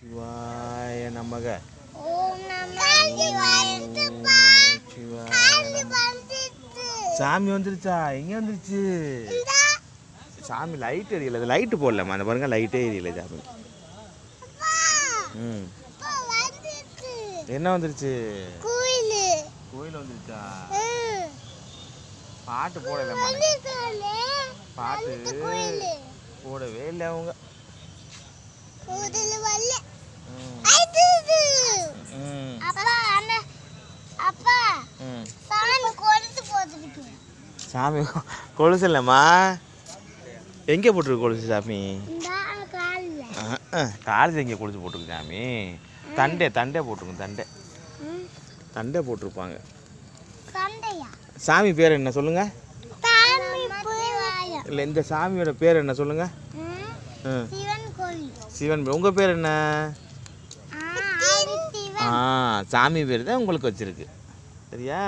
சிவாய நமக. சாமி வந்துருச்சா? எங்க வந்துருச்சு? சாமி லைட் எரியல. லைட்டு போடலம்மா அந்த பாருங்க லைட்டே எரியல சாமி. ம். என்ன வந்துருச்சு? கோயில். கோயில் வந்துருச்சா? பாட்டு போடலம்மா. பாட்டு போடவே இல்லை அவங்க. சாமி கொலுசு இல்லைம்மா. எங்கே போட்டிருக்கு கொலுசு சாமி? காலேஜ் எங்கே கொலுசு போட்டிருக்கு சாமி? தண்டே தண்டே போட்டிருக்கும் தண்டை. தண்டை போட்டிருப்பாங்க. சாமி பேர் என்ன சொல்லுங்க? இல்லை இந்த சாமியோட பேர் என்ன சொல்லுங்க? ம். சிவன் உங்கள் பேர் என்ன? சாமி பேர் தான் உங்களுக்கு வச்சிருக்கு. சரியா?